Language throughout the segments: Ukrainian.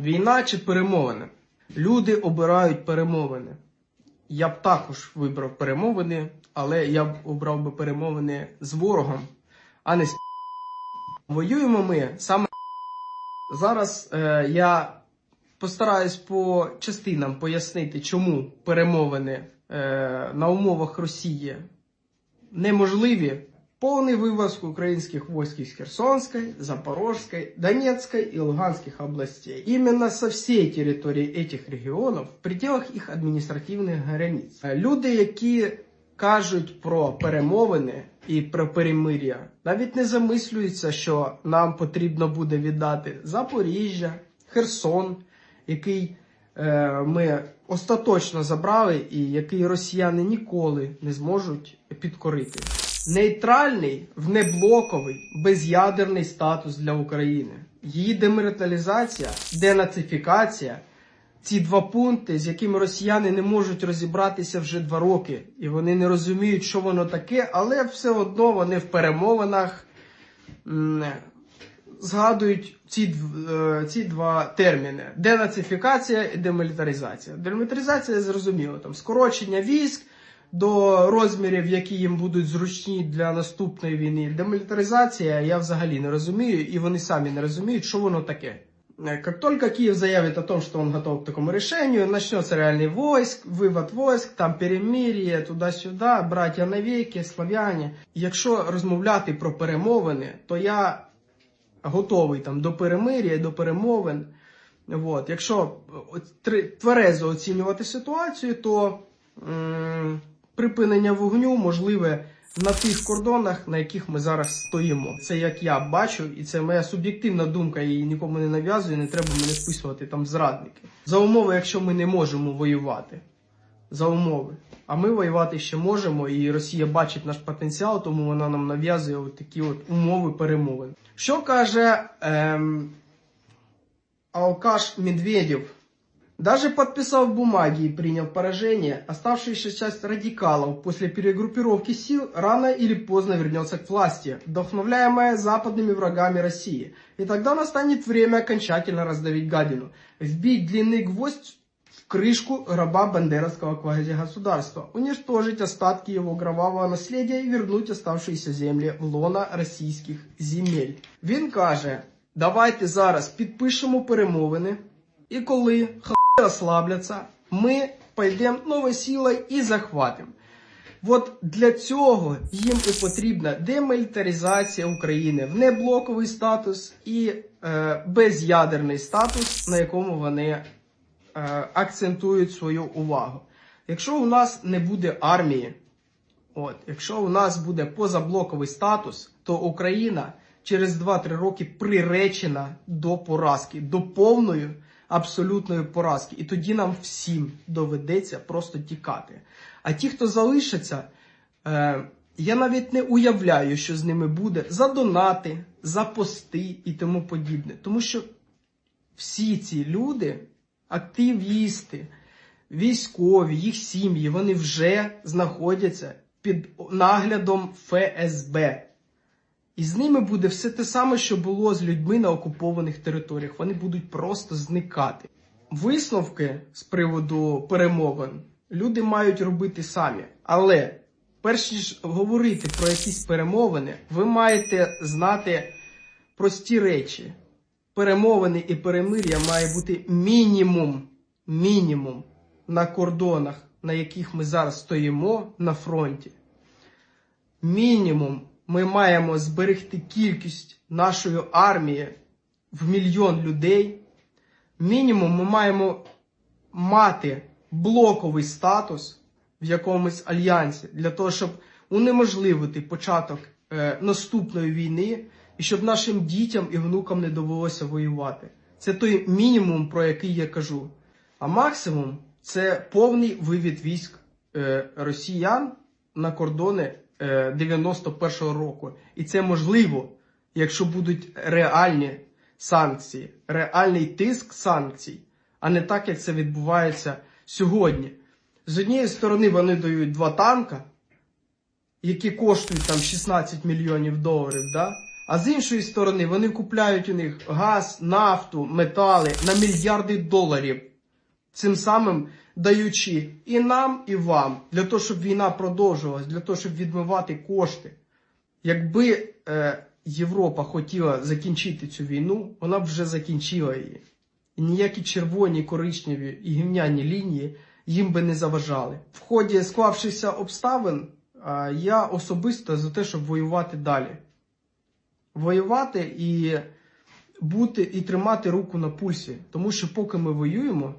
Війна чи перемовини? Люди обирають перемовини. Я б також вибрав перемовини, але я б обрав би перемовини з ворогом, а не з воюємо ми саме зараз. Е, я постараюсь по частинам пояснити, чому перемовини е, на умовах Росії неможливі. Полный вывоз украинских войск из Херсонской, Запорожской, Донецкой и Луганских областей. Именно со всей территории этих регионов, в пределах їх адміністративних границь. Е, Люди, які кажуть про перемовини і про перемир'я, навіть не замислюються, що нам потрібно буде віддати Запоріжжя, Херсон, який е, ми остаточно забрали і який росіяни ніколи не зможуть підкорити. Нейтральний, внеблоковий, без'ядерний статус для України. Її демилітаризація, денацифікація ці два пункти, з якими росіяни не можуть розібратися вже два роки, і вони не розуміють, що воно таке, але все одно вони в перемовинах згадують ці, е, ці два терміни: денацифікація і демілітаризація. Демілітаризація зрозуміло, там скорочення військ до розмірів, які їм будуть зручні для наступної війни. Демілітаризація я взагалі не розумію, і вони самі не розуміють, що воно таке. Э, Как только Киев заявит о том, что он готов к такому решению, начнется реальный войск, вывод войск, там перемирие, туди-сюди, братья навіки, славяне. Якщо розмовляти про перемовини, то я готовий там до перемир'я, до перемовин. От. Якщо е, тр- тверезо оцінювати ситуацію, то м, припинення вогню можливе на тих кордонах, на яких ми зараз стоїмо. Це як я бачу, і це моя суб'єктивна думка, я її нікому не нав'язую, не треба мене списувати там зрадники. За умови, якщо ми не можемо воювати. За умови. А ми воювати ще можемо, і Росія бачить наш потенціал, тому вона нам нав'язує такі от умови перемовин. Що каже ем, алкаш Медведев? Даже подписав бумаги и принял поражение, оставшаяся часть радикалов после перегруппировки сил рано или поздно вернется к власти, вдохновляемая западными врагами России. И тогда настанет время окончательно раздавить гадину, вбить длинный гвоздь в крышку гроба бандеровского квазигосударства, уничтожить остатки его кровавого наследия и вернуть оставшиеся землі в лона російських земель. Він каже, давайте зараз підпишемо перемовини, і коли розслабляться, ми пойдемо новою силою і захватимо. От для цього їм і потрібна демілітаризація України, внеблоковий статус і е, без'ядерний статус, на якому вони е, акцентують свою увагу. Якщо у нас не буде армії, От, якщо у нас буде позаблоковий статус, то Україна через 2-3 роки приречена до поразки, до повної абсолютної поразки. І тоді нам всім доведеться просто тікати. А ті, хто залишаться, е, я навіть не уявляю, що з ними буде за донати, за пости і тому подібне. Тому що всі ці люди, активісти, військові, їх сім'ї, вони вже знаходяться під наглядом ФСБ. І з ними буде все те саме, що було з людьми на окупованих територіях. Вони будуть просто зникати. Висновки з приводу перемовин люди мають робити самі. Але перш ніж говорити про якісь перемовини, ви маєте знати прості речі. Перемовини і перемир'я має бути мінімум, мінімум на кордонах, на яких ми зараз стоїмо на фронті. Мінімум ми маємо зберегти кількість нашої армії в мільйон людей. Мінімум ми маємо мати блоковий статус в якомусь альянсі для того, щоб унеможливити початок е, наступної війни і щоб нашим дітям і внукам не довелося воювати. Це той мінімум, про який я кажу. А максимум це повний вивід військ е, росіян на кордони 91-го року. І це можливо, якщо будуть реальні санкції, реальний тиск санкцій, а не так, як це відбувається сьогодні. З однієї сторони вони дають два танка, які коштують там 16 мільйонів доларів, да? А з іншої сторони, вони купляють у них газ, нафту, метали на мільярди доларів, цим самим даючи і нам, і вам, для того, щоб війна продовжувалась, для того, щоб відмивати кошти. Якби е, Європа хотіла закінчити цю війну, вона б вже закінчила її. І ніякі червоні, коричневі і гівняні лінії їм би не заважали. В ході склавшихся обставин е, я особисто за те, щоб воювати далі. Воювати і бути і тримати руку на пульсі. Тому що поки ми воюємо,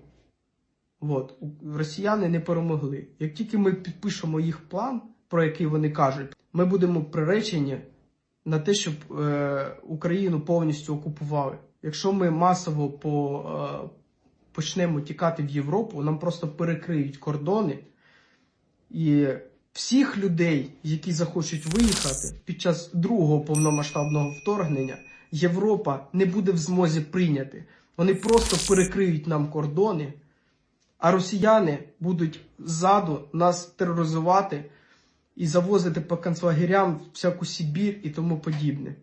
от, росіяни не перемогли. Як тільки ми підпишемо їх план, про який вони кажуть, ми будемо приречені на те, щоб е, Україну повністю окупували. Якщо ми масово по, е, почнемо тікати в Європу, нам просто перекриють кордони, і всіх людей, які захочуть виїхати під час другого повномасштабного вторгнення, Європа не буде в змозі прийняти. Вони просто перекриють нам кордони, а росіяни будуть ззаду нас тероризувати і завозити по концлагерям всяку Сибір і тому подібне.